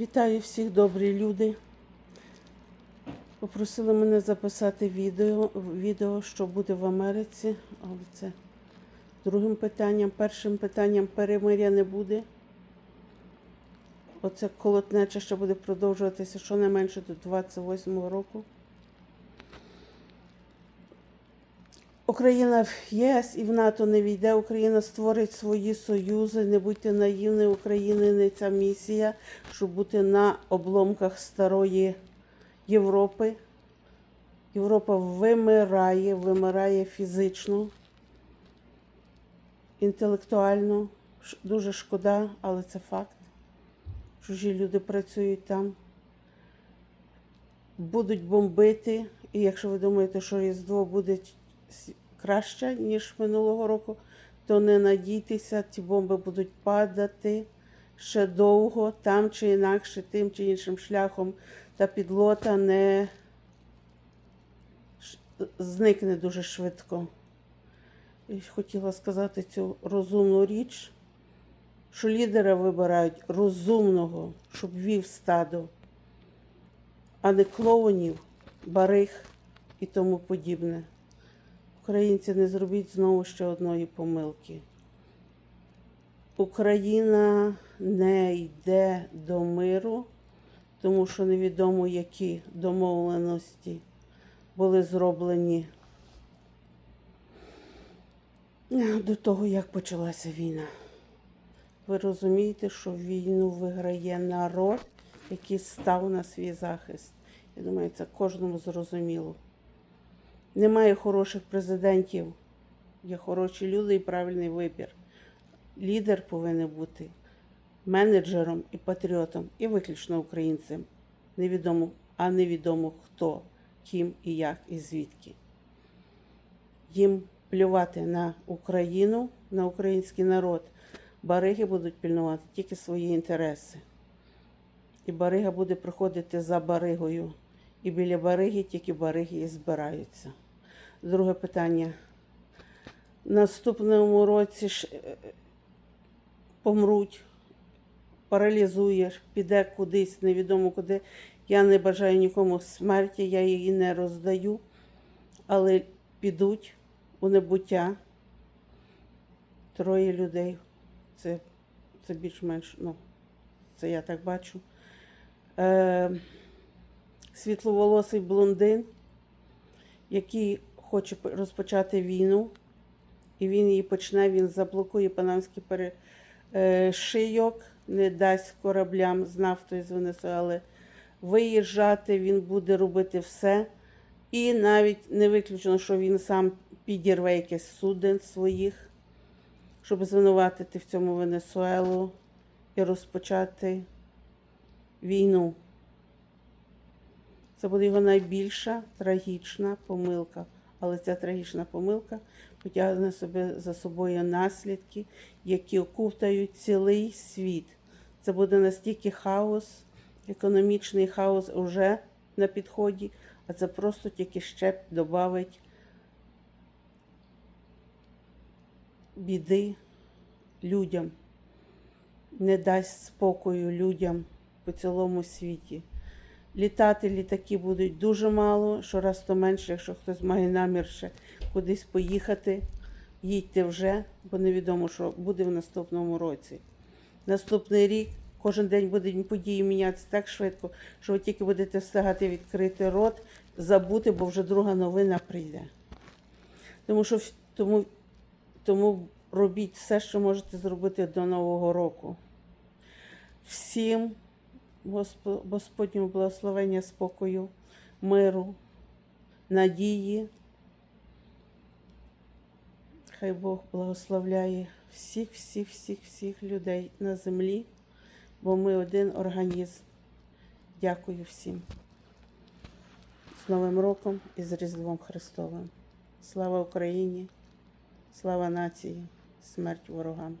Вітаю всіх добрі люди. Попросили мене записати відео, відео, що буде в Америці, але це другим питанням. Першим питанням перемиря не буде. Оце колотнеча ще буде продовжуватися щонайменше до 28-го року. Україна в ЄС і в НАТО не війде. Україна створить свої союзи. Не будьте наївні, України не ця місія, щоб бути на обломках старої Європи. Європа вимирає, вимирає фізично, інтелектуально. Дуже шкода, але це факт. Чужі люди працюють там. Будуть бомбити. І якщо ви думаєте, що Різдво буде краще, ніж минулого року, то не надійтеся, ці бомби будуть падати ще довго, там чи інакше, тим чи іншим шляхом та підлота не зникне дуже швидко. І хотіла сказати цю розумну річ, що лідера вибирають розумного, щоб вів стадо, а не клоунів, бариг і тому подібне. Українці, не зробіть знову ще одної помилки. Україна не йде до миру, тому що невідомо, які домовленості були зроблені до того, як почалася війна. Ви розумієте, що війну виграє народ, який став на свій захист. Я думаю, це кожному зрозуміло. Немає хороших президентів, є хороші люди і правильний вибір. Лідер повинен бути менеджером і патріотом, і виключно українцем. Невідомо, а невідомо хто, ким і як, і звідки. Їм плювати на Україну, на український народ. Бариги будуть пільнувати тільки свої інтереси. І барига буде приходити за баригою. І біля бариги тільки бариги і збираються. Друге питання. В наступному році ж е, помруть, паралізуєш, піде кудись, невідомо куди. Я не бажаю нікому смерті, я її не роздаю, але підуть у небуття. Троє людей. Це, це більш-менш, ну, це я так бачу. Е, світловолосий блондин, який хоче розпочати війну, і він її почне, він заблокує панамський пере, е, не дасть кораблям з нафтою з Венесуели виїжджати, він буде робити все. І навіть не виключено, що він сам підірве якесь суден своїх, щоб звинуватити в цьому Венесуелу і розпочати війну. Це буде його найбільша трагічна помилка. Але ця трагічна помилка потягне себе за собою наслідки, які окутають цілий світ. Це буде настільки хаос, економічний хаос вже на підході, а це просто тільки ще додавить біди людям, не дасть спокою людям по цілому світі. Літати літаки будуть дуже мало, щораз то менше, якщо хтось має намір ще кудись поїхати, їдьте вже, бо невідомо, що буде в наступному році. Наступний рік кожен день будуть події мінятися так швидко, що ви тільки будете встигати відкрити рот, забути, бо вже друга новина прийде. Тому що тому, тому робіть все, що можете зробити до Нового року. Всім Господнього благословення, спокою, миру, надії. Хай Бог благословляє всіх, всіх, всіх, всіх людей на землі, бо ми один організм. Дякую всім. З Новим роком і з Різдвом Христовим. Слава Україні! Слава нації! Смерть ворогам!